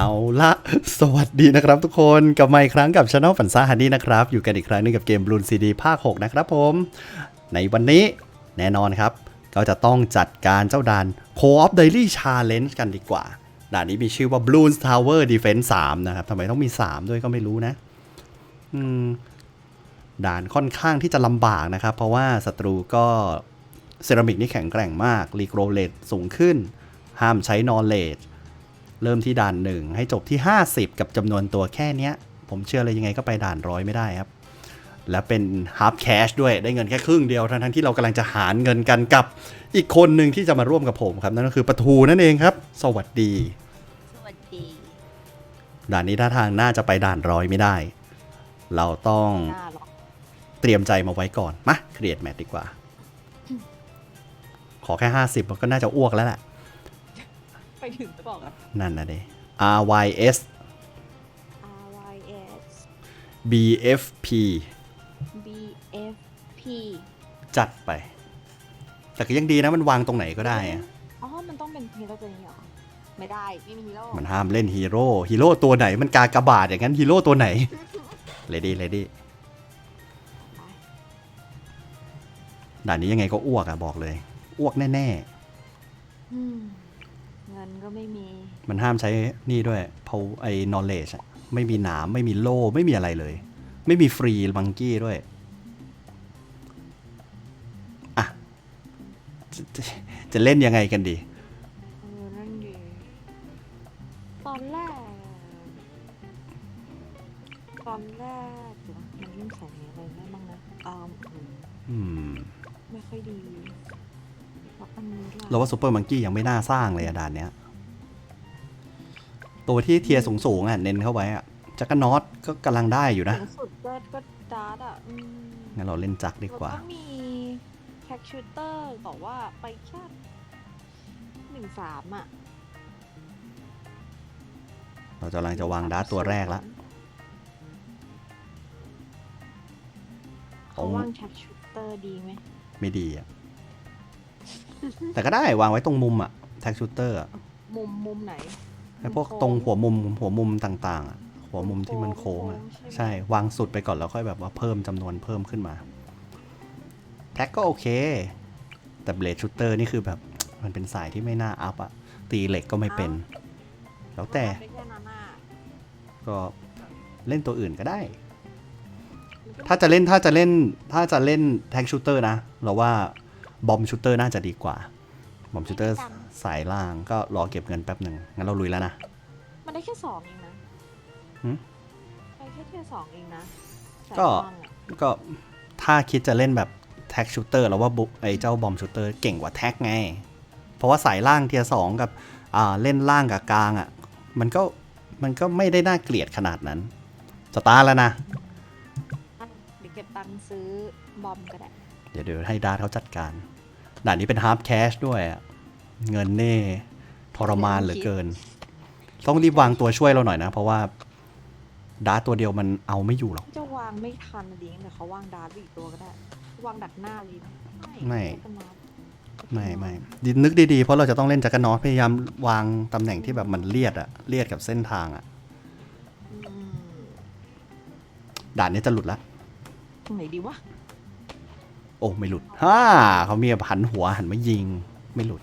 เอาละสวัสดีนะครับทุกคนกลับมาอีกครั้งกับช anel ฝันซ่าฮันนี่นะครับ อยู่กันอีกครั้งหนึงกับเกมบลูนซีดีภาค 6 นะครับผม ในวันนี้แน่นอนครับ ก็จะต้องจัดการเจ้าด่าน Co-op Daily Challenge กันดีกว่า ด่านนี้มีชื่อว่า Bloons Tower Defense 3 นะครับทำไมต้องมี 3 ด้วยก็ไม่รู้นะด่านค่อนข้างที่จะลำบากนะครับ เพราะว่าศัตรูก็เซรามิกนี่แข็งแกร่งมากรีโกรเลตสูงขึ้น ห้ามใช้นอเลจ เริ่มที่ด่านหนึ่งให้จบที่ 50 กับจำนวนตัวแค่เนี้ยผมเชื่อเลยยังไงก็ไปด่านร้อยไม่ได้ครับ และเป็น half cash ด้วยได้เงินแค่ครึ่งเดียวทั้งๆที่เรากำลังจะหารเงินกันกับอีกคนหนึ่งที่จะมาร่วมกับผมครับ นั่นก็คือประทูนั่นเองครับ สวัสดี สวัสดี ด่านนี้ท่าทางน่าจะไปด่านร้อยไม่ได้ เราต้องหน้าหรอกเตรียมใจมาไว้ก่อนมาเครียดแมทดีกว่า ขอแค่ 50มันก็น่าจะอ้วกแล้วแหละ ไปถึงจะบอกอะนั่นนะเด R Y S R Y S B F P B F P จัดไป แต่ก็ยังดีนะมันวางตรงไหนก็ได้อะอ๋อ มันต้องเป็นฮีโร่ตัวนี้เหรอ ไม่ได้ ไม่มีฮีโร่มันห้ามเล่นฮีโร่ฮีโร่ตัวไหนมันกากบาทอย่างนั้นฮีโร่ตัวไหนเลดี้เลดี้ด่านนี้ยังไงก็อ้วกอะบอกเลย อ้วกแน่อืมเงิน ก็ไม่มีๆมันห้ามใช้นี่ด้วยเพาไอ้ knowledge อะไม่มีหนามไม่มีโล่ไม่มีอะไรเลย ไม่มีฟรีมังกี้ด้วยอะจะจะจะเล่นยังไงกันดี เออนั่นดีตอนแรก ตอนแรกเดี๋ยวนะมันยิ่งใส่อะไรได้บ้างนะอ่าอืมอืม ไม่ค่อยดีแล้วอันนี้ล่ะเราว่าซูเปอร์มังกี้ยังไม่น่าสร้างเลยอะด่านเนี้ย ตัวที่เทียร์สูงๆอะเน้นเข้าไว้อะจักรนอตก็กำลังได้อยู่นะ สูงสุดก็ก็ดาร์ดอะอืมงั้นเราเล่นจักรดีแล้วกว่าก็มีแพ็กชูเตอร์บอกว่าไปแค่หนึ่งสามอะเรากำลังจะวางดาร์ตตัวแรกละ เขาว่างแพ็กชูเตอร์ดีไหมไม่ดีอะแต่ก็ได้วางไว้ตรงมุมอะแท็กชูเตอร์มุมมุมไหน ไอ้พวกโค้งตรงหัวมุมหัวมุมต่างๆอะหัวมุมที่มันโค้งอะโค้งใช่ไหมใช่วางสุดไปก่อนแล้วค่อยแบบว่าเพิ่มจำนวนเพิ่มขึ้นมาแท็กก็โอเค แต่เบลดชูเตอร์นี่คือแบบมันเป็นสายที่ไม่น่าอัพอะตีเหล็กก็ไม่เป็น แล้วแต่ไปแค่นั้นอะก็เล่นตัวอื่นก็ได้ ถ้าจะเล่นถ้าจะเล่นถ้าจะเล่นแท็กชูเตอร์นะ เราว่าบอมชูเตอร์น่าจะดีกว่าบอมชูเตอร์ สายล่างก็รอเก็บเงินแป๊บหนึ่งงั้นเราลุยแล้วนะ มันได้แค่สองเองนะหืมไปแค่แค่สองเองนะสายก็ล่างอะก็ถ้าคิดจะเล่นแบบแท็กชูเตอร์เราว่าบุไอเจ้าบอมชูเตอร์เก่งกว่าแท็กไง เพราะว่าสายล่างเทียสองกับอ่าเล่นล่างกับกลางอะ่ะมันก็มันก็ไม่ได้น่าเกลียดขนาดนั้นสตาร์ทแล้วนะ อะเดี๋ยวเก็บตังค์ซื้อบอมก็ได้ เดี๋ยวเดี๋ยวให้ดาร์ทเขาจัดการ ด่านนี้เป็นฮาร์ปแคชด้วยอะ เงินเน่ทรมานเหลือเกิน ต้องรีบวางตัวช่วยเราหน่อยนะ เพราะว่าดาร์ทตัวเดียวมันเอาไม่อยู่หรอก จะวางไม่ทันอะดีงั้นเดี๋ยวเขาวางดาร์ทไว้อีกตัวก็ได้ วางดักหน้าเลยนะไม่จะมาไม่ไม่ดินึกดีๆ เพราะเราจะต้องเล่นจักรนอตพยายามวางตำแหน่งที่แบบมันเลียดอะเลียดกับเส้นทางอะอืมด่านนี้จะหลุดละตรงไหนดีวะ โอ้ไม่หลุดฮ่าเขามีแบบหันหัวหันมายิง ไม่หลุด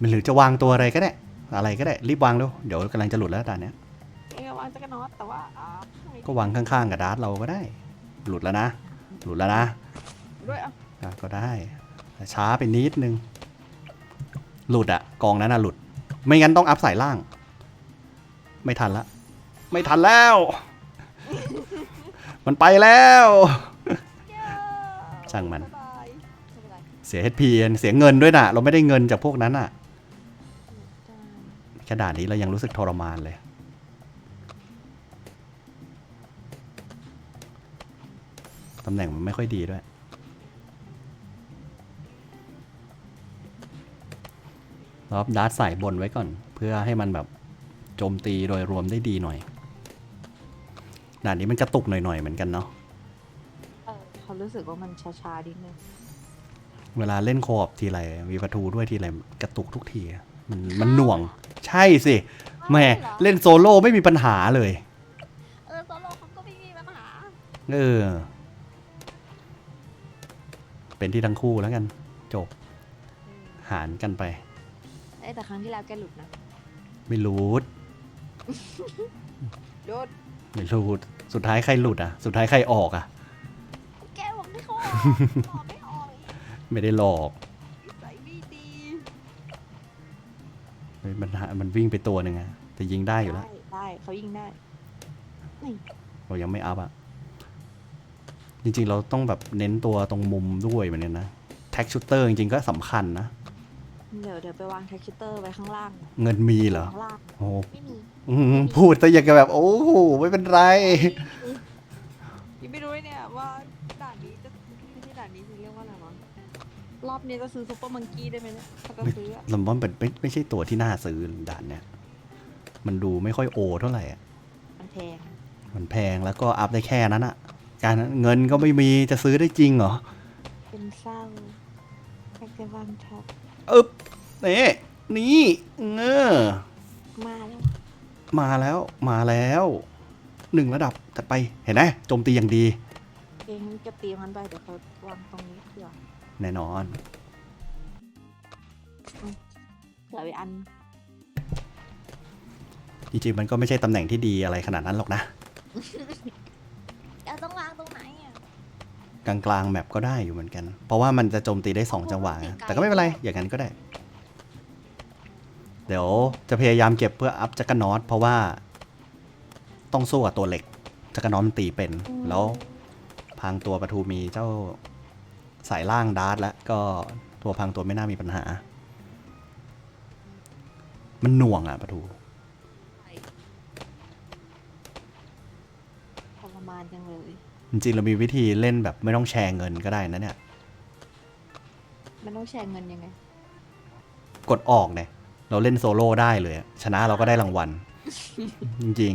มันหรือจะวางตัวอะไรก็ได้ อะไรก็ได้ รีบวางเร็วเดี๋ยวกำลังจะหลุดแล้วด่านเนี้ยเอวางจักรนอตแต่ว่าอ่าข้างในก็วางข้างๆกับดาร์ทเราก็ได้ หลุดแล้วนะ หลุดแล้วนะด้วยอะอะก็ได้แต่ช้าไปนิดนึง หลุดอะกองนั้นอะหลุด ไม่งั้นต้องอัพสายล่าง ไม่ทันละ ไม่ทันแล้ว มันไปแล้วช่างมัน บ๊ายบายไม่เป็นไรเสีย HP เสียเงินด้วยนะเราไม่ได้เงินจากพวกนั้นอะได้ แค่ด่านนี้เรายังรู้สึกทรมานเลย ตำแหน่งมันไม่ค่อยดีด้วย รอบดาร์ตใส่บนไว้ก่อน เพื่อให้มันแบบโจมตีโดยรวมได้ดีหน่อย ด่านนี้มันกระตุกหน่อยๆเหมือนกันเนาะเออเขารู้สึกว่ามันช้าๆนิดนึงเวลาเล่นโคออปทีไรมีประตูด้วยทีไรกระตุกทุกทีอะมันมันหน่วง ใช่สิแหม่หรอเล่นโซโล่ไม่มีปัญหาเลย เออโซโล่เขาก็ไม่มีปัญหาเออ เป็นที่ทั้งคู่แล้วกัน จบ หารกันไปเอ้ยแต่ครั้งที่แล้วแกหลุดนะไม่รู้โดดไม่รู้สุดท้ายใครหลุดอะ สุดท้ายใครออกอะ แกบอกให้เขาออกออกไม่ออกอีกไม่ได้หลอก มันหามันวิ่งไปตัวหนึ่งอะแต่ยิงได้อยู่แล้วได้ได้เขายิงได้เรายังไม่อัพอะจริงๆ เราต้องแบบเน้นตัวตรงมุมด้วยเหมือนกันนะแท็กชูเตอร์จริงๆก็สำคัญนะ เดี๋ยวเดี๋ยวไปวางแท็กชิเตอร์ไว้ข้างล่างเงินมีเหรอข้างล่างโอ้โหไม่มี อื้อหือพูดแต่อย่างกับแบบ โอ้โหไม่เป็นไรยั รอบนี้จะซื้อซุปเปอร์มังกี้ได้ไหมเนี่ยถ้าจะซื้ออะลำบอนเป็นไม่ไม่ใช่ตัวที่น่าซื้อด่านเนี่ย มันดูไม่ค่อยโอเท่าไหร่อะมันแพงมันแพงแล้วก็อัพได้แค่นั้นอะการเงินก็ไม่มีจะซื้อได้จริงเหรอเป็นเศร้าอยากจะวางท็อปอึ๊บนี่นี่เงอมาแล้วมาแล้วมาแล้วหนึ่งระดับแต่ไปเห็นไหมโจมตีอย่างดี เองจะตีมันไปเดี๋ยวเขาวางตรงนี้เผื่อ แน่นอนเผื่อไปอัน จริงๆมันก็ไม่ใช่ตำแหน่งที่ดีอะไรขนาดนั้นหรอกนะ เราต้องวางตรงไหนอะ กลางๆแมปก็ได้อยู่เหมือนกัน เพราะว่ามันจะโจมตีได้ 2 จังหวะไงแต่ก็ไม่เป็นไร อย่างนั้นก็ได้ เดี๋ยวจะพยายามเก็บเพื่ออัพจักรนอตเพราะว่าต้องสู้กับตัวเหล็กจักรนอตมันตีเป็น แล้วพรางตัวประทูมีเจ้า สายล่างดาร์ตแล้วก็ตัวพรางตัวไม่น่ามีปัญหา มันหน่วงอะประทูทรมานจังเลย จริงๆเรามีวิธีเล่นแบบไม่ต้องแชร์เงินก็ได้นะเนี่ย มันต้องแชร์เงินยังไง กดออกเนี่ย เราเล่นโซโล่ได้เลยอะชนะเราก็ได้รางวัล จริง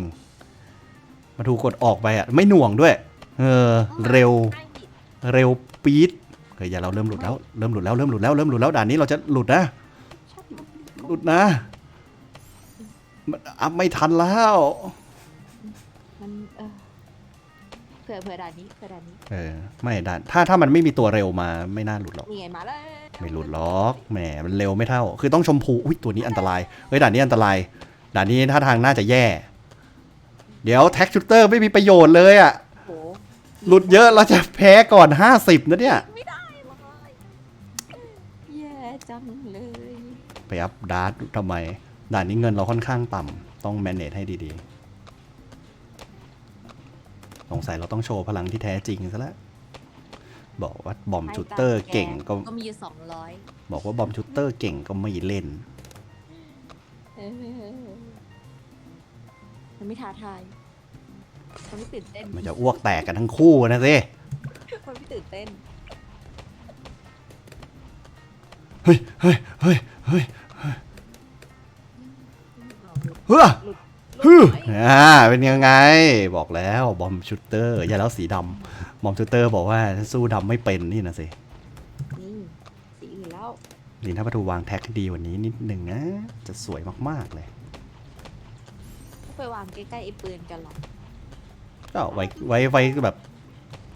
ๆมาถูกกดออกไปอะ ไม่หน่วงด้วย เออ เร็วไม่ผิดเร็วปี๊ดเฮ้ยอย่าเราเริ่มหลุดแล้วเริ่มหลุดแล้วเริ่มหลุดแล้วเริ่มหลุดแล้วด่านนี้เราจะหลุดนะชอบมันหลุดนะมันอัพไม่ทันแล้ว มันเออเผื่อเผื่อด่านนี้เผื่อด่านนี้เออไม่ด่านถ้าถ้ามันไม่มีตัวเร็วมาไม่น่าหลุดหรอก นี่ไงมาแล้วไม่หลุดหรอกแหมมันเร็วไม่เท่า คือต้องชมพูอุ้ยตัวนี้อันตรายเฮ้ยด่านนี้อันตรายด่านนี้ท่าทางน่าจะแย่ เดี๋ยวแท็กชูเตอร์ไม่มีประโยชน์เลยอะโหหลุดเยอะเราจะแพ้ก่อน 50นะเนี่ยไม่ได้เลย ไปอัพดาร์ททำไมด่านนี้เงินเราค่อนข้างต่ำต้องแมネจให้ดีๆ สงสัยเราต้องโชว์พลังที่แท้จริงซะแล้วบอกว่าบอมชูเตอร์เก่งก็ก็มีอยู่สองร้อยบอกว่าบอมชูเตอร์เก่งก็ไม่เล่นมันไม่ท้าทายมันไม่ตื่นเต้นมันจะอ้วกแตกกันทั้งคู่นะสิมันไม่ตื่นเต้นเฮ้ยเฮ้ยเฮ้ยเฮ้ย เอาหลุดเฮ้อหลุดฮึหลุดไหมอ่าเป็นยังไง บอกแล้วบอมชูเตอร์อย่าแล้วสีดำบอมชูเตอร์บอกว่าสู้ดำไม่เป็นนี่นะสินี่สีอื่นแล้วลินถ้าประตูวางแท็กให้ดีกวันนี้นิดหนึ่งนะ จะสวยมากๆเลยก็ไปวางใกล้ๆไอ้ปืนกันหรอก็ไว้ไว้ไว้แบบ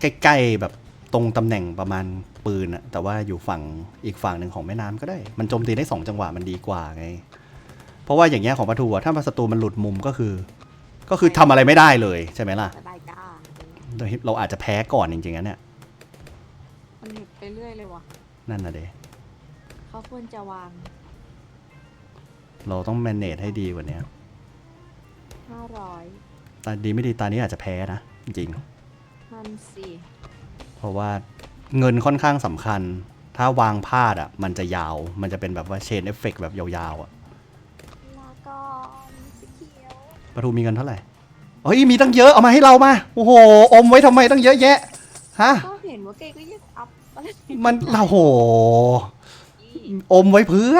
ใกล้ๆแบบตรงตำแหน่งประมาณปืนอะแต่ว่าอยู่ฝั่งอีกฝั่งหนึ่งของแม่น้ำก็ได้ มันโจมตีได้สองจังหวะมันดีกว่าไง เพราะว่าอย่างเงี้ยของประตูอะถ้ามาศัตรูมันหลุดมุมก็คือ ก็คือทำอะไรไม่ได้เลยใช่ไหมล่ะ สบายจ้าเราอาจจะแพ้ก่อนจริงๆนะเนี่ยมันหลุดไปเรื่อยเลยวะนั่นนะเดเขาควรจะวางเราต้อง manage ให้ดีกว่านี้ห้าร้อยตาดีไม่ดีตานี้อาจจะแพ้นะจริงพันสี่ๆเพราะว่าเงินค่อนข้างสำคัญ ถ้าวางพลาดอะมันจะยาว มันจะเป็นแบบว่าเชนเอฟเฟกแบบยาวๆอะ ประทูมีเงินเท่าไหร่เฮ้ยมีตั้งเยอะเอามาให้เรามาโอ้โหอมไว้ทำไมตั้งเยอะแยะฮะก็เห็นว่าเกย์ก็ยังอัพอะไรมันโอ้โหนี่อมไว้เพื่อ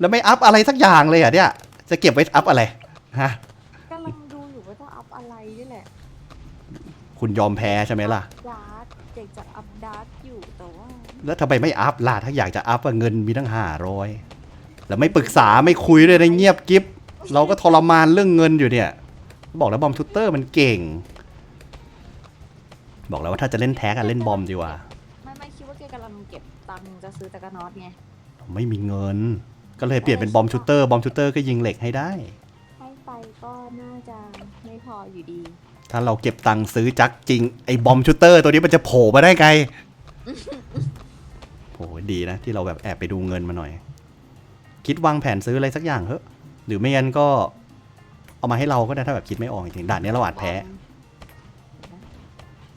แล้วไม่อัพอะไรสักอย่างเลยอะเนี่ยจะเก็บไว้อัพอะไรฮะกำลังดูอยู่ว่าจะอัพอะไรนี่แหละคุณยอมแพ้ใช่ไหมล่ะดาร์ทเด็กจะอัพดาร์ทอยู่แต่ว่าแล้วทำไมไม่อัพล่ะถ้าอยากจะอัพอะเงินมีตั้งห้าร้อยแล้วไม่ปรึกษาไม่คุยด้วยนะเงียบกิฟ เราก็ทรมานเรื่องเงินอยู่เนี่ย บอกแล้วบอมชูเตอร์มันเก่ง บอกแล้วว่าถ้าจะเล่นแท็กอะเล่นบอมดีกว่า ไม่ไม่คิดว่าแกกำลังเก็บตังค์จะซื้อจักรนอตไงไม่มีเงิน ก็เลยเปลี่ยนเป็นบอมชูเตอร์บอมชูเตอร์ก็ยิงเหล็กให้ได้ ให้ไปก็น่าจะไม่พออยู่ดี ถ้าเราเก็บตังค์ซื้อจักรจริงไอ้บอมชูเตอร์ตัวนี้มันจะโผล่มาได้ไงโอ้ยดีนะที่เราแบบแอบไปดูเงินมาหน่อย คิดวางแผนซื้ออะไรสักอย่างเถอะ หรือไม่งั้นก็เอามาให้เราก็ได้ถ้าแบบคิดไม่ออกจริงๆด่านนี้เราอาจแพ้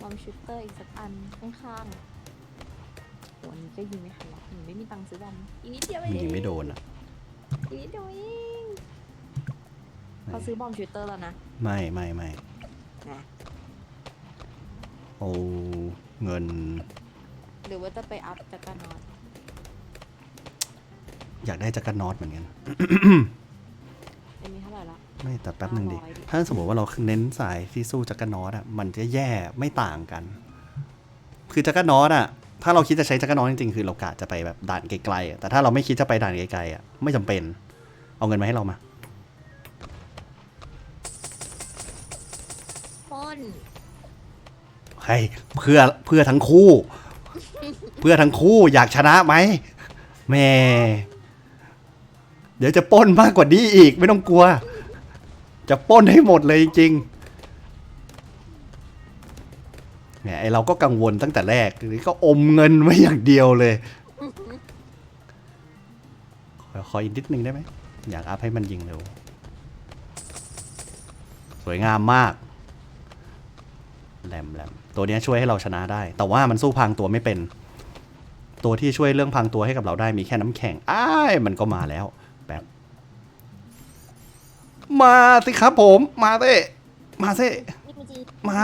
บอมชูเตอร์อีกสักอันข้างๆโหอันนี้ก็ยิงไม่ทันหรอกหนูไม่มีตังค์ซื้อบอมอีกนิดเดียวเอมันงยิงไม่โดนอะ อีกนิดเดียวเองเขาซื้อบอมชูเตอร์แล้วนะ ไม่ไม่ไม่นะโอ้เงินหรือว่าจะไปอัพจักรนอตอยากได้จักรนอตเหมือนกันอันนี้เท่า ไหร่ละไม่แต่แป๊บหนึ่งดิ500ดิ ถ้าสมมติว่าเราเน้นสายที่สู้จักรนอตอะ มันจะแย่ไม่ต่างกัน คือจักรนอตอะ ถ้าเราคิดจะใช้จักรนอตจริงๆ คือเรากะจะไปแบบด่านไกลๆอะแต่ถ้าเราไม่คิดจะไปด่านไกลๆอะ ไม่จำเป็น เอาเงินมาให้เรามาปล้นเฮ้ยเพื่อเพื่อทั้งคู่ เพื่อทั้งคู่อยากชนะไหมแหม่เดี๋ยวจะปล้นมากกว่านี้อีกไม่ต้องกลัว จะป้นให้หมดเลยจริงๆแหมไอเราก็กังวลตั้งแต่แรกนี้ก็อมเงินไว้อย่างเดียวเลยขอขออีกนิดนึงได้ไหมอยากอัพให้มันยิงเร็ว สวยงามมากแรมแรมตัวนี้ช่วยให้เราชนะได้ แต่ว่ามันสู้พรางตัวไม่เป็น ตัวที่ช่วยเรื่องพรางตัวให้กับเราได้มีแค่น้ำแข็งอ้ายมันก็มาแล้ว มาสิครับผม มาสิมาสินี่มันจีมา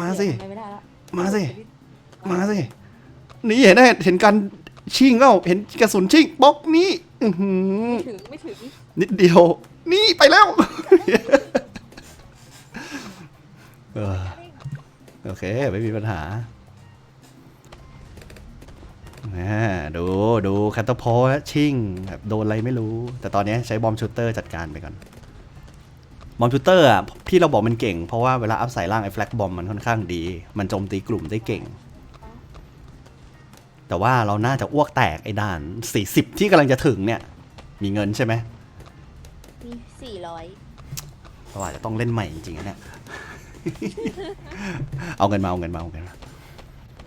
มาสิทำไไม่ได้ละมาสิ มาสิ นี่เห็นไหมเห็นกันชิงเอ้าเห็นกระสุนชิงบล็อกนี้อื้อหือไม่ถึงไม่ถึงนิดเดียว นี่ไปแล้ว เออโอเค ไม่มีปัญหาแหมดูดูคัตเตอร์พอชิ่งแบบโดนอะไรไม่รู้ แต่ตอนนี้ใช้บอมชูเตอร์จัดการไปก่อน บอมชูเตอร์อะที่เราบอกมันเก่ง เพราะว่าเวลาอัพใส่ล่างไอ้แฟลกบอมมันค่อนข้างดี มันโจมตีกลุ่มได้เก่ง แต่ว่าเราน่าจะอ้วกแตกไอ้ด่าน 40 ที่กำลังจะถึงเนี่ย มีเงินใช่ไหมมีสี่ร้อยเราอาจจะต้องเล่นใหม่จริงๆนะเนี่ย เอาเงินมาเอาเงินมาเอาเงินมา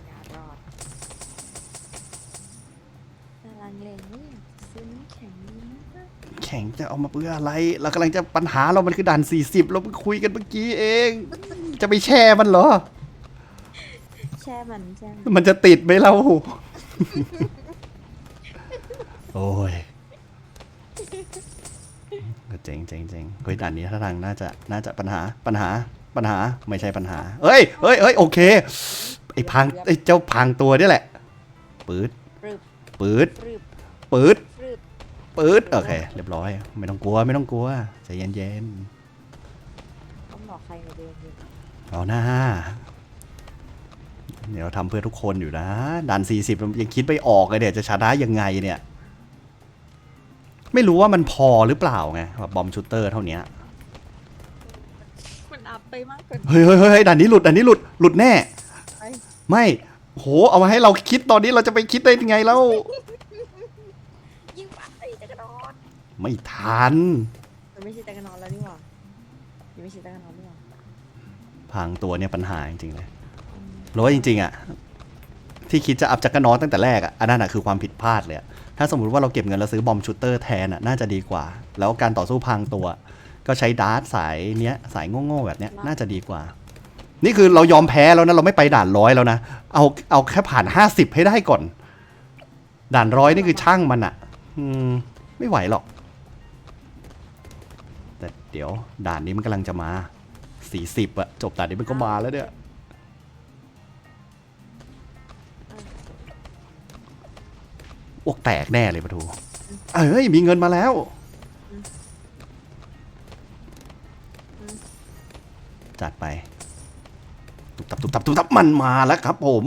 อย่ารอดน่ารักเลยเนี่ยซื้อน้ำแข็งดีมากแข่งจะเอามาเพื่ออะไร เรากำลังจะปัญหาเรามันคือด่าน 40 เราเพิ่งคุยกันเมื่อกี้เอง จะไปแช่มันเหรอ แช่มันแช่มันมันจะติดไหมเรา โอ้ยก็เจ๋งเจ๋งเจ๋งเฮ้ยด่านนี้ท่าทางน่าจะน่าจะปัญหาปัญหาปัญหาไม่ใช่ปัญหา เอ้ยเอ้ยเอ้ยโอเค ไอ้พังไอ้เจ้าพังตัวนี่แหละปืดปรึบปืดปรึบปืด ปรึบปืดโอเคเรียบร้อย ไม่ต้องกลัวไม่ต้องกลัวใจเย็นต้องบอกใครมาเดินอยู่ๆเอาหน้าเดี๋ยวเราทำเพื่อทุกคนอยู่นะด่าน40ยังคิดไม่ออกเลยเดี๋ยวจะชนะยังไงเนี่ย ไม่รู้ว่ามันพอหรือเปล่าไงแบบบอมชูเตอร์เท่าเนี้ย มันอัพไปมากเกินเฮ้ยเฮ้ยเฮ้ยด่านนี้หลุดด่านนี้หลุด หลุดแน่ไปไม่ โห เอามาให้เราคิดตอนนี้เราจะไปคิดได้ยังไงแล้ว ยิงไปจักรนอน ไม่ทัน มันไม่ใช่จักรนอนแล้วนี่หว่ายังไม่ใช่จักรนอนนี่หว่าพังตัวเนี่ยปัญหาจริงๆเลยอืมเพราะว่าจริงๆอะที่คิดจะอัพจักรนอตตั้งแต่แรกอะอันนั้นอะคือความผิดพลาดเลยอะถ้าสมมุติว่าเราเก็บเงินแล้วซื้อบอมชูเตอร์แทนอะน่าจะดีกว่า แล้วการต่อสู้พรางตัว ก็ใช้ดาร์ตสายเนี้ยสายโง่ๆแบบเนี้ยน่าจะดีกว่า นี่คือเรายอมแพ้แล้วนะเราไม่ไปด่านร้อยแล้วนะเอาเอาแค่ผ่านห้าสิบให้ได้ก่อน ด่านร้อยนี่คือช่างมันอะ อืมไม่ไหวหรอกแต่ เดี๋ยวด่านนี้มันกำลังจะมาสี่สิบอะจบด่านนี้มันก็มาแล้วเนี่ยอวกแตกแน่เลยปะทูเอ้ยมีเงินมาแล้ว จัดไป ตุบตับตุบตับตุบตับมันมาแล้วครับผม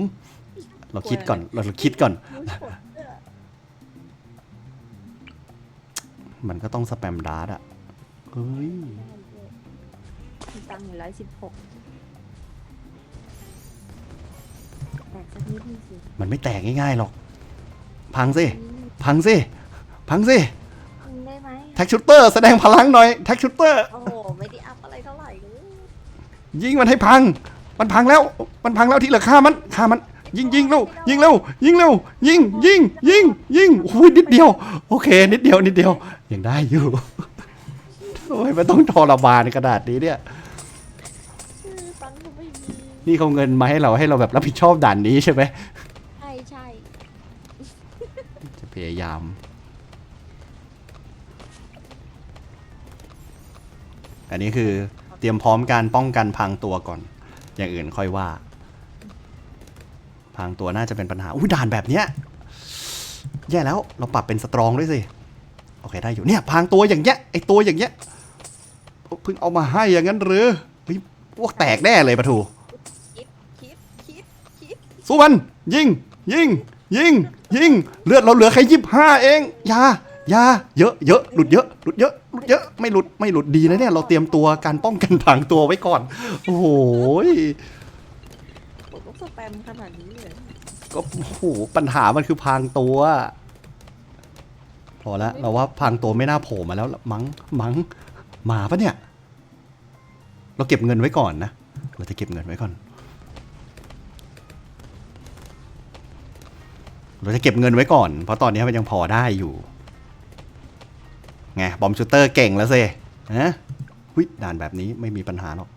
เราคิดก่อน เราคิดก่อน มันก็ต้องสแปมดาร์ดอะ เฮ้ยได้ด้วยมีตังค์อยู่ร้อยสิบหกแตกสักนิดนึงสิมันไม่แตกง่ายๆหรอก พังสินี่พังสิ พังสิมึงได้ไหมแท็กชูเตอร์แสดงพลังหน่อย แท็กชูเตอร์ โอ้โห ไม่ได้อัพอะไรเท่าไหร่เลยยิงมันให้พัง มันพังแล้ว มันพังแล้วที่เหลือฆ่ามันฆ่ามัน ยิงยิงเร็วยิงเร็วยิงเร็วยิงยิงยิงยิงโอ้ยนิดเดียว โอเค นิดเดียวนิดเดียวยังได้อยู่ โอ้ยมันต้องทรมานขนาดนี้เนี่ยชื่อตังค์ก็ไม่มีนี่เขาเงินมาให้เราให้เราแบบรับผิดชอบด่านนี้ใช่ไหมใช่ใช่จะพยายาม อันนี้คือเตรียมพร้อมการป้องกันพังตัวก่อน อย่างอื่นค่อยว่า พังตัวน่าจะเป็นปัญหาอุ้ยด่านแบบเนี้ยแย่แล้วเราปรับเป็นสตรองด้วยสิ โอเคได้อยู่เนี่ยพังตัวอย่างเงี้ยไอตัวอย่างเงี้ย เพิ่งเอามาให้อย่างนั้นหรือเฮ้ยพวกแตกแน่เลยปะทูคิดคิดคิดคิดสู้มัน ยิง ยิง ยิง ยิง เลือดเราเหลือแค่ยี่ห้าเองอยาอยาเยอะเยอะหลุดเยอะหลุดเยอะหลุดเยอะไม่หลุดไม่หลุดดีนะเนี่ยเราเตรียมตัวการป้องกันผังตัวไว้ก่อน โอ้โหยผมต้องสแปมขนาดนี้เลยก็โอ้โหปัญหามันคือพรางตัวพอแล้วเราว่าพรางตัวไม่น่าโผล่มาแล้วมั้งมั้ง มาปะเนี่ย เราเก็บเงินไว้ก่อนนะ เราจะเก็บเงินไว้ก่อน เราจะเก็บเงินไว้ก่อน เพราะตอนนี้มันยังพอได้อยู่ ไง บอมชูเตอร์เก่งแล้วสิฮะวิด่านแบบนี้ไม่มีปัญหาหรอก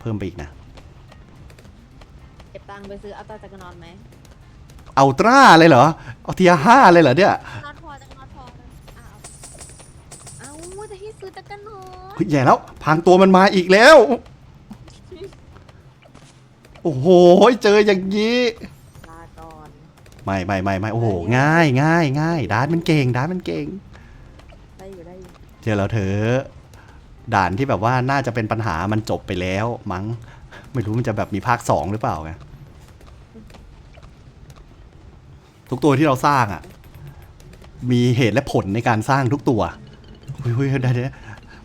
เพิ่มไปอีกนะ เก็บตังค์ไปซื้ออัลตราจักรนอนไหม เอาตร้าเลยเหรอ เอาเทียห้าเลยเหรอเนี่ยนอ ฮ้ยแย่แล้วพรางตัวมันมาอีกแล้ว โอ้โหเจออย่างนี้ลาก่อนไม่ไม่ไม่ไม่โอ้โหง่ายง่ายง่ายดาร์ตมันเก่งดาร์ตมันเก่ง ได้อยู่ได้อยู่เจอแล้วเธอะด่านที่แบบว่าน่าจะเป็นปัญหามันจบไปแล้ว มั้งไม่รู้มันจะแบบมีภาคสองหรือเปล่าไงทุกตัวที่เราสร้างอะ มีเหตุและผลในการสร้างทุกตัวเฮ้ยเฮ้ยได้ได้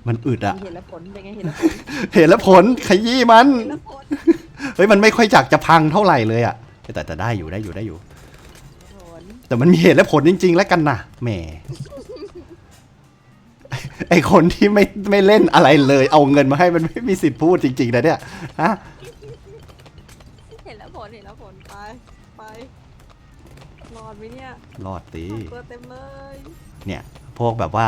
มันอึดอะมีเห็นแล้วผลเป็นไงเห็นแล้วผลเหตุและผลขยี้มัน เห็นแล้วผลเฮ้ยมันไม่ค่อยจักจะพังเท่าไหร่เลยอะแต่แต่ได้อยู่ได้อยู่ได้อยู่ ผลแต่มันมีเหตุและผลจริง ๆ แล้วกันนะแหม ไอคนที่ไม่ไม่เล่นอะไรเลย เอาเงินมาให้มันไม่มีสิทธิ์พูดจริงๆนะเนี่ยฮะเห็นแล้วผลเห็นแล้วผลไปไปรอดไหมเนี่ยรอดตี ตัวเต็มเลย เนี่ย พวกแบบว่า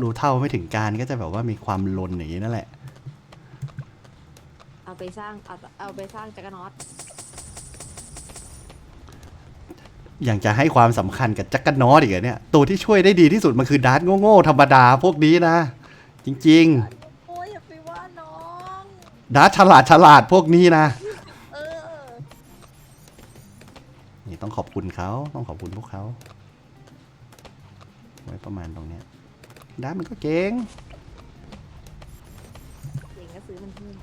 รู้เท่าไม่ถึงการก็จะแบบว่ามีความลนอย่างนี้นั่นแหละ เอาไปสร้างเอาเอาไปสร้างจักรนอตอย่างจะให้ความสำคัญกับจักรนอตอีกเหรอเนี่ย ตัวที่ช่วยได้ดีที่สุดมันคือดาร์ตโง่ๆธรรมดาพวกนี้นะ จริงโอ้ยอย่าไปว่าน้องๆดาร์ตฉลาดฉลาดพวกนี้นะเออนี่ต้องขอบคุณเขาต้องขอบคุณพวกเขาไว้ประมาณตรงเนี้ย ด้านมันก็เก่งเองก็ซื้อมันเพิ่ม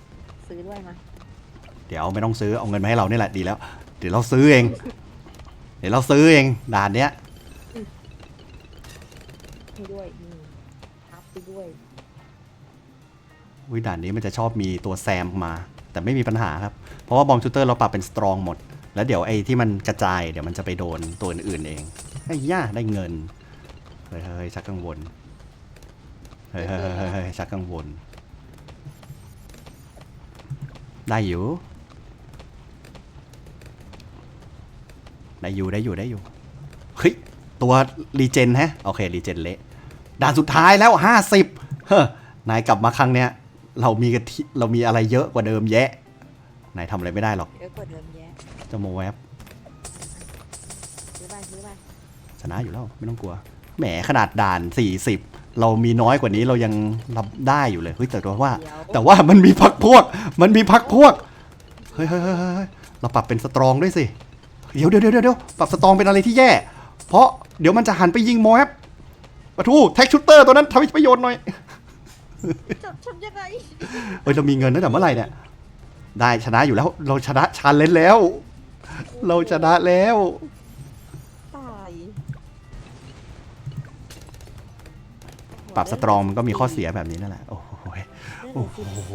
ซื้อด้วยมาเดี๋ยวไม่ต้องซื้อเอาเงินมาให้เรานี่แหละดีแล้ว เดี๋ยวเราซื้อเอง เดี๋ยวเราซื้อเองด่านเนี้ยให้ด้วยนี่อัพไปด้วย วิด่านนี้มันจะชอบมีตัวแซมมา แต่ไม่มีปัญหาครับ เพราะว่าบอมชูเตอร์เราปรับเป็นสตรองหมด แล้วเดี๋ยวไอ้ที่มันกระจายเดี๋ยวมันจะไปโดนตัวอื่นๆเองไอ้ย่าได้เงินเฮ้ยเฮ้ยชักกังวลเฮ้ยเฮ้ยเฮ้ยเฮ้ยเฮ้ยชักกังวล ได้อยู่ ได้อยู่ได้อยู่ได้อยู่ เฮ้ย ตัวรีเจนฮะ โอเครีเจนเละด่านสุดท้ายแล้วห้าสิบเฮ้อนายกลับมาครั้งเนี้ย เรามีกะทิเรามีอะไรเยอะกว่าเดิมแยะ นายทำอะไรไม่ได้หรอกเดี๋ยวกดเดิมแย่เจะโมแวบซื้อไปซื้อไปชนะอยู่แล้ว ไม่ต้องกลัว แหมขนาดด่าน 40 เรามีน้อยกว่านี้เรายังรับได้อยู่เลยเฮ้ยแต่ว่าเดี๋ยวแต่ว่ามันมีพักพวก มันมีพักพวกเฮ้ยเฮ้ยเฮ้ยเฮ้ยเราปรับเป็นสตรองด้วยสิเดี๋ยวเดี๋ยวเดี๋ยวเดี๋ยวปรับสตรองเป็นอะไรที่แย่ เพราะเดี๋ยวมันจะหันไปยิงโมแอฟปะทูแท็กชูเตอร์ตัวนั้นทำให้ประโยชน์หน่อยจบทำยังไงเฮ้ยเรามีเงินตั้งแต่เมื่อไหร่เนี่ยได้ชนะอยู่แล้ว เราชนะชันเล่นแล้ว เราชนะแล้ว ปรับสตรองมันก็มีข้อเสียแบบนี้นั่นแหละ โอ้โหยโอ้โห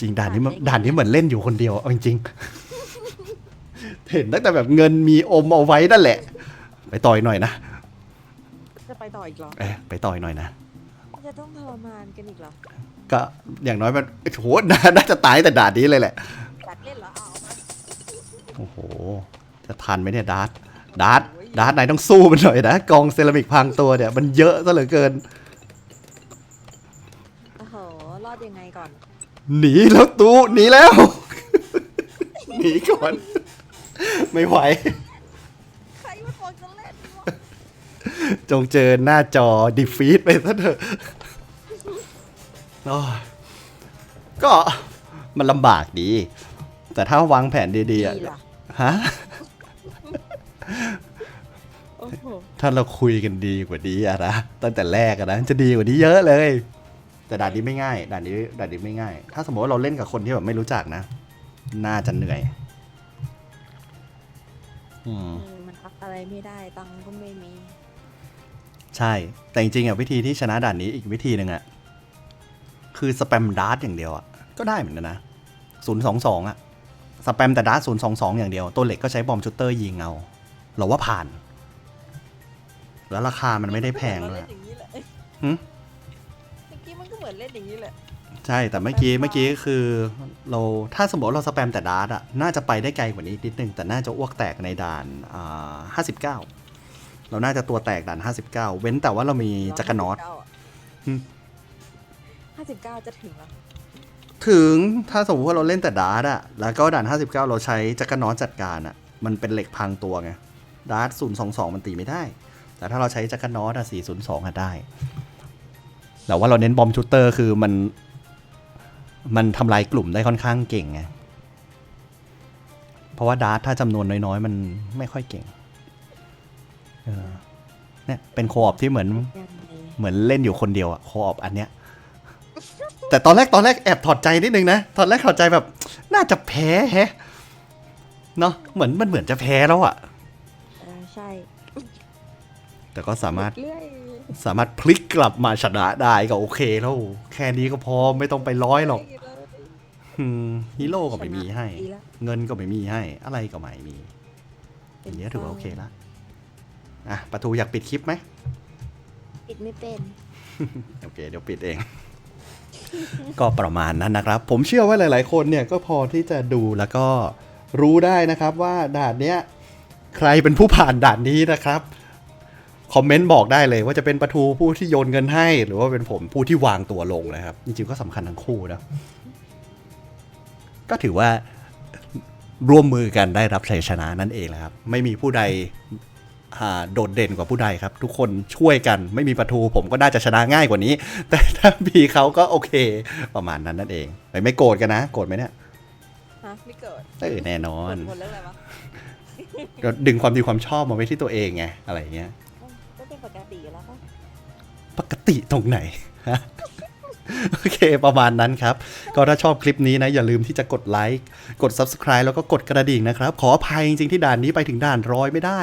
จริงด่านนี้มันด่านนี้เหมือนเล่นอยู่คนเดียวเอาจริงๆเห็นตั้งแต่แบบเงินมีอมเอาไว้นั่นแหละ ไปต่อยหน่อยนะจะไปต่ออีกเหรอเอ๊ะไปต่อยหน่อยนะจะต้องทรมานกันอีกเหรอก็อย่างน้อยมันโหน่าน่าจะตายแต่ด่านนี้เลยแหละจัดเล่นเหรอเอาเอามาโอ้โหจะทันไหมเนี่ยดาร์ตดาร์ต ดาร์ตนายต้องสู้มันหน่อยนะกองเซรามิกพังตัวเนี่ย มันเยอะซะเหลือเกิน โอ้โห รอดยังไงก่อน หนีแล้วตูหนีแล้ว หนีก่อน ไม่ไหว ใครมันบอกจะเล่นวะจงเจอหน้าจอดีฟีดไปซะเถอะโอ้ยก็มันลำบากดี แต่ถ้า วางแผนดีๆอะดีล่ะ ฮะโอ้โห ถ้าเราคุยกันดีกว่านี้อะนะตั้งแต่แรกอะนะจะดีกว่านี้เยอะเลย แต่ด่านนี้ไม่ง่ายด่านนี้ด่านนี้ไม่ง่าย ถ้าสมมติว่าเราเล่นกับคนที่แบบไม่รู้จักนะ น่าจะเหนื่อย อืมเออมันทักอะไรไม่ได้ตังค์ก็ไม่มีใช่ แต่จริงๆอะวิธีที่ชนะด่านนี้อีกวิธีหนึ่งอะคือสแปมดาร์ตอย่างเดียวอะก็ได้เหมือนกันนะศูนย์สองสองอะสแปมแต่ดาร์ตศูนย์สองสองอย่างเดียว ตัวเหล็กก็ใช้บอมชูเตอร์ยิงเอาเราว่าผ่าน แล้วราคามันไม่ได้แพงด้วยเล่นอย่างนี้แหละหึเมื่อกี้มันก็เหมือนเล่นอย่างนี้แหละ ใช่แต่เมื่อกี้เมื่อกี้คือ เราถ้าสมมติเราสแปมแต่ดาร์ตอะน่าจะไปได้ไกลกว่านี้อีกนิดนึง แต่น่าจะอ้วกแตกในด่านอ่าห้าสิบเก้าเราน่าจะตัวแตกด่านห้าสิบเก้าเว้นแต่ว่าเรามีจักรนอตหึห้าสิบเก้าจะถึงแล้วถึงถ้าสมมติว่าเราเล่นแต่ดาร์ตอะแล้วก็ด่าน59เราใช้จักรนอตจัดการอะมันเป็นเหล็กพังตัวไงดาร์ต022มันตีไม่ได้ แต่ถ้าเราใช้จักรนอตอะ402อะได้ แต่ว่าเราเน้นบอมชูเตอร์คือมัน มันทำลายกลุ่มได้ค่อนข้างเก่งไง เพราะว่าดาร์ตถ้าจำนวนน้อยๆ มันไม่ค่อยเก่ง เออเนี่ยเป็นโคออปที่เหมือนเหมือนเล่นอยู่คนเดียวอะโคออปอันเนี้ย แต่ตอนแรกตอนแรกแอบถอดใจนิดนึงนะ ตอนแรกถอดใจแบบ น่าจะแพ้แฮะเนาะเหมือนมันเหมือนจะแพ้แล้วอะใช่ แต่ก็สามารถ เรื่อยสามารถพลิกกลับมาชนะได้ก็โอเคแล้ว แค่นี้ก็พอไม่ต้องไปร้อยหรอกอืมฮีโร่ก็ไม่มีให้ ดีแล้วเงินก็ไม่มีให้ อะไรก็ไม่มีอย่างเงี้ยถือว่าโอเคละอะประตูอยากปิดคลิปไหม ปิดไม่เป็น โอเค เดี๋ยวปิดเอง ก็ประมาณนั้นนะครับ ผมเชื่อว่าหลาย ๆ คนเนี่ยก็พอที่จะดูแล้วก็รู้ได้นะครับว่าด่านเนี้ย ใครเป็นผู้ผ่านด่านนี้นะครับ คอมเมนต์บอกได้เลยว่าจะเป็นประทูผู้ที่โยนเงินให้ หรือว่าเป็นผมผู้ที่วางตัวลงนะครับ จริงๆก็สำคัญทั้งคู่นะก็ถือว่าร่วมมือกันได้รับชัยชนะนั่นเองแหละครับ ไม่มีผู้ใดอ่าโดดเด่นกว่าผู้ใดครับ ทุกคนช่วยกันไม่มีประทูผมก็น่าจะชนะง่ายกว่านี้ แต่ถ้ามีเขาก็โอเค ประมาณนั้นนั่นเองไม่ไม่โกรธกันนะ โกรธไหมเนี่ยฮะไม่เกิดเออแน่นอนหมดเรื่องอะไรวะก็ดึงความดีความชอบมาไว้ที่ตัวเองไงอะไรอย่างเงี้ยก็เป็นปกติอยู่แล้วปะปกติตรงไหนฮะโอเค ประมาณนั้นครับ ก็ถ้าชอบคลิปนี้นะ อย่าลืมที่จะกดไลค์ กด Subscribe แล้วก็กดกระดิ่งนะครับ ขออภัยจริงๆที่ด่านนี้ไปถึงด่านร้อยไม่ได้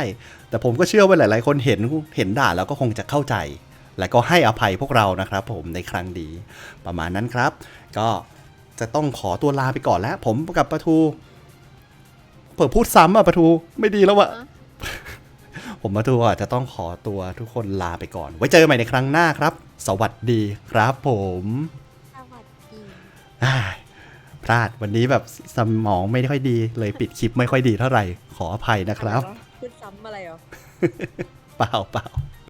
แต่ผมก็เชื่อว่าหลายๆ คนเห็นเห็นด่านแล้วก็คงจะเข้าใจ และก็ให้อภัยพวกเรานะครับผมในครั้งดี ประมาณนั้นครับ ก็จะต้องขอตัวลาไปก่อนแล้ว ผมกับประทูเผื่อพูดซ้ำอะประทูไม่ดีแล้วอะ ผมมาทูอะจะต้องขอตัวทุกคนลาไปก่อน ไว้เจอกันใหม่ในครั้งหน้าครับ สวัสดีครับผมสวัสดีอ้ายพลาดวันนี้แบบสมองไม่ค่อยดีเลยปิดคลิปไม่ค่อยดีเท่าไหร่ขออภัยนะครับพูดซ้ำอะไรเหรอ เปล่าเปล่า